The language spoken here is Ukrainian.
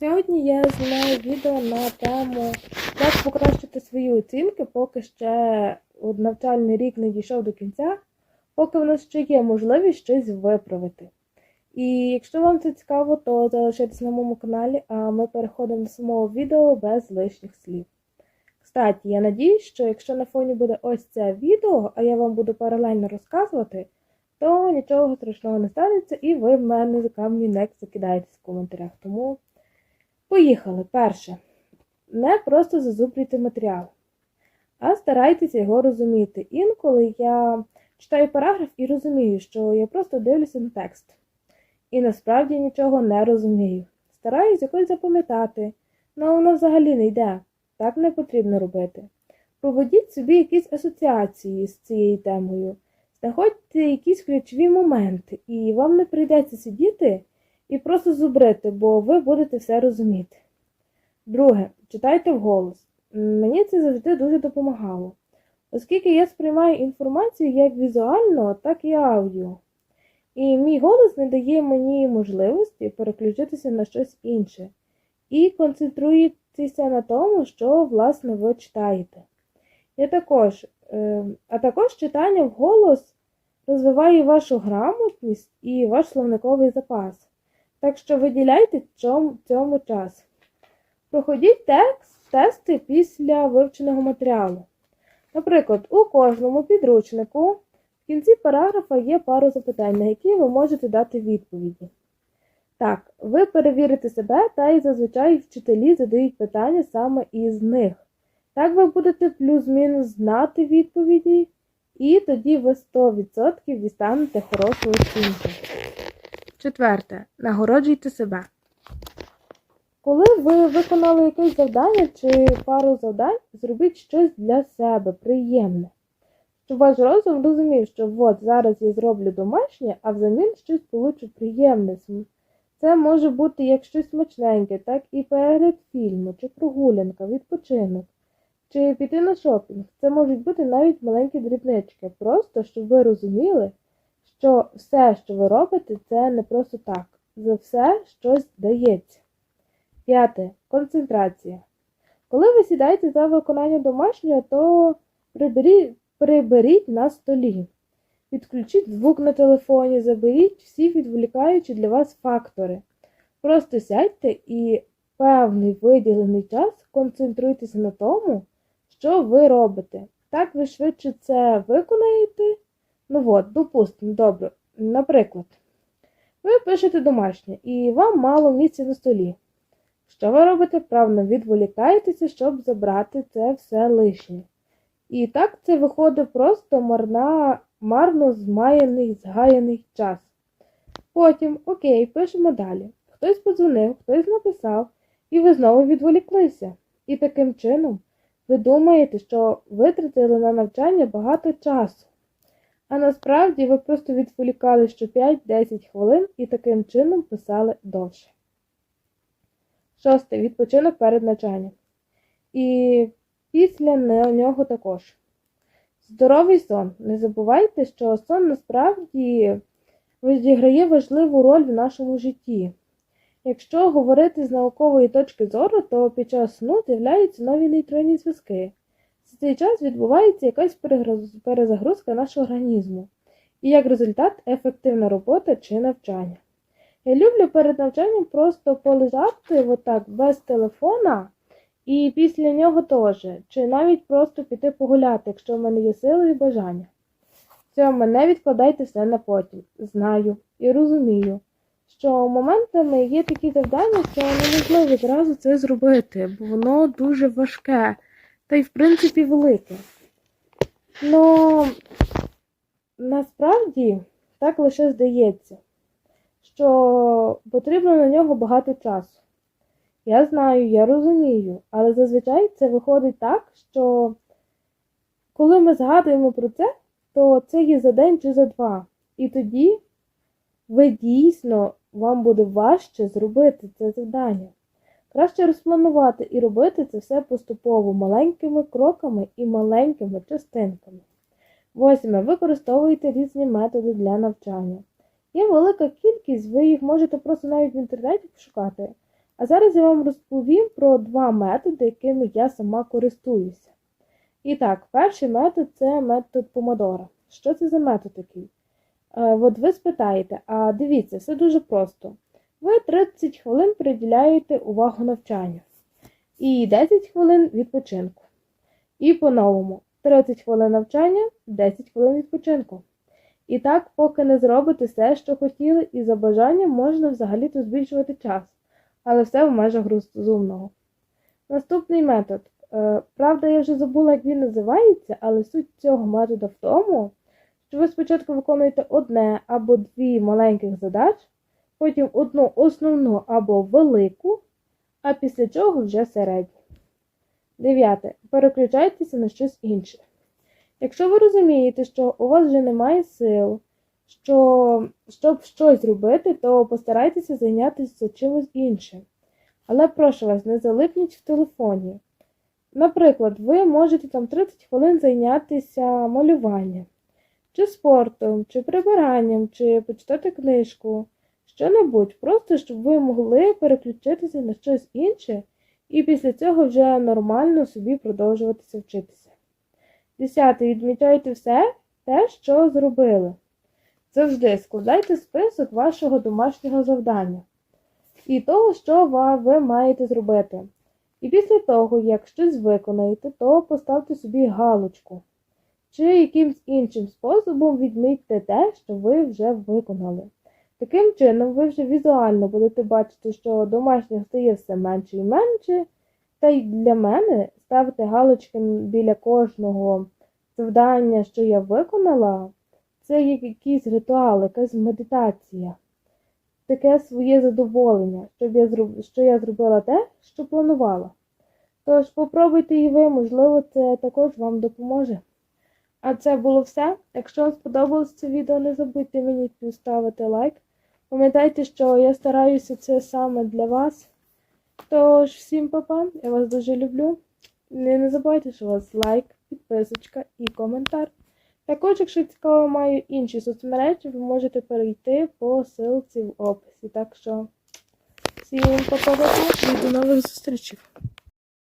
Сьогодні я знімаю відео на тему, як покращити свої оцінки, поки ще навчальний рік не дійшов до кінця, поки в нас ще є можливість щось виправити. І якщо вам це цікаво, то залишайтесь на моєму каналі, а ми переходимо до самого відео без лишніх слів. Кстати, я надіюсь, що якщо на фоні буде ось це відео, а я вам буду паралельно розказувати, то нічого страшного не станеться, і ви в мене за камні не закидаєтесь в коментарях. Тому поїхали. Перше. Не просто зазубрюйте матеріал, а старайтеся його розуміти. Інколи я читаю параграф і розумію, що я просто дивлюся на текст. І насправді нічого не розумію. Стараюсь якось запам'ятати, але воно взагалі не йде. Так не потрібно робити. Проведіть собі якісь асоціації з цією темою, знаходьте якісь ключові моменти, і вам не прийдеться сидіти і просто зубрити, бо ви будете все розуміти. Друге, читайте вголос. Мені це завжди дуже допомагало, оскільки я сприймаю інформацію як візуально, так і аудіо. І мій голос не дає мені можливості переключитися на щось інше. І концентруйтеся на тому, що, власне, ви читаєте. Я також, е, а також читання вголос розвиває вашу грамотність і ваш словниковий запас. Так що виділяйте цьому, час. Проходіть текст, тести після вивченого матеріалу. Наприклад, у кожному підручнику в кінці параграфа є пару запитань, на які ви можете дати відповіді. Так, ви перевірите себе, та й зазвичай вчителі задають питання саме із них. Так ви будете плюс-мінус знати відповіді, і тоді ви 100% дістанете хорошу оцінку. Четверте. Нагороджуйте себе. Коли ви виконали якесь завдання чи пару завдань, зробіть щось для себе приємне. Щоб ваш розум розумів, що от зараз я зроблю домашнє, а взамін щось получу приємне. Це може бути як щось смачненьке, так і перегляд фільму, чи прогулянка, відпочинок, чи піти на шопінг. Це можуть бути навіть маленькі дрібнички, просто щоб ви розуміли, що все, що ви робите, це не просто так. За все щось дається. П'яте. Концентрація. Коли ви сідаєте за виконання домашнього, то приберіть, приберіть на столі. Відключіть звук на телефоні, заберіть всі відволікаючі для вас фактори. Просто сядьте і певний виділений час концентруйтеся на тому, що ви робите. Так ви швидше це виконаєте. Ну от, допустимо, добре. Наприклад, ви пишете домашнє і вам мало місця на столі. Що ви робите? Правильно, відволікаєтеся, щоб забрати це все лишнє. І так це виходить просто марна, марно змаяний, згаяний час. Потім, окей, пишемо далі. Хтось подзвонив, хтось написав, і ви знову відволіклися. І таким чином ви думаєте, що витратили на навчання багато часу. А насправді ви просто відволікали що 5-10 хвилин і таким чином писали довше. Шосте. Відпочинок перед навчанням. І після нього також. Здоровий сон. Не забувайте, що сон насправді відіграє важливу роль в нашому житті. Якщо говорити з наукової точки зору, то під час сну з'являються нові нейтронні зв'язки. За цей час відбувається якась перезагрузка нашого організму, і як результат ефективна робота чи навчання. Я люблю перед навчанням просто полежати отак без телефона і після нього теж, чи навіть просто піти погуляти, якщо в мене є сили і бажання. Цьому не відкладайте все на потім. Знаю і розумію, що моментами є такі завдання, що неможливо зразу це зробити, бо воно дуже важке та й в принципі велике. Ну насправді так лише здається що потрібно на нього багато часу. Я знаю, я розумію, але зазвичай це виходить так, що коли ми згадуємо про це, то це є за день чи за два. І тоді ви дійсно вам буде важче зробити це завдання. Краще розпланувати і робити це все поступово маленькими кроками і маленькими частинками. Восьме. Використовуйте різні методи для навчання. Є велика кількість, ви їх можете просто навіть в інтернеті пошукати. А зараз я вам розповім про два методи, якими я сама користуюся. І так, перший метод це метод Помодора. Що це за метод такий? Е, От ви спитаєте, а дивіться, все дуже просто. Ви 30 хвилин приділяєте увагу навчанню і 10 хвилин відпочинку. І по-новому 30 хвилин навчання, 10 хвилин відпочинку. І так, поки не зробите все, що хотіли, і за бажанням можна взагалі-то збільшувати час, але все в межах розумного. Наступний метод. Е, Правда, я вже забула, як він називається, але суть цього методу в тому, що ви спочатку виконуєте одне або дві маленьких задач, потім одну основну або велику, а після чого вже середню. Дев'яте. Переключайтеся на щось інше. Якщо ви розумієте, що у вас вже немає сил, що, щоб щось робити, то постарайтеся зайнятися чимось іншим. Але прошу вас, не залипніть в телефоні. Наприклад, ви можете там 30 хвилин зайнятися малюванням, чи спортом, чи прибиранням, чи почитати книжку, що-небудь, просто щоб ви могли переключитися на щось інше і після цього вже нормально собі продовжуватися вчитися. Десяте. Відмічайте все те, що зробили. Завжди складайте список вашого домашнього завдання і того, що ви маєте зробити. І після того, як щось виконаєте, то поставте собі галочку. Чи якимсь іншим способом відмітьте те, що ви вже виконали. Таким чином, ви вже візуально будете бачити, що домашнього стає все менше і менше. Та й для мене ставити галочки біля кожного завдання, що я виконала, це як якийсь ритуал, якась медитація, таке своє задоволення, щоб я зроб... що я зробила те, що планувала. Тож попробуйте і ви, можливо, це також вам допоможе. А це було все. Якщо вам сподобалось це відео, не забудьте мені поставити лайк. Пам'ятайте, що я стараюся це саме для вас. Тож, всім па-па, я вас дуже люблю. Не, не забувайте, що у вас лайк, підписочка і коментар. Також, якщо цікаво, маю інші соцмережі, ви можете перейти по ссылці в описі. Так що всім па-па-па і до нових зустрічей!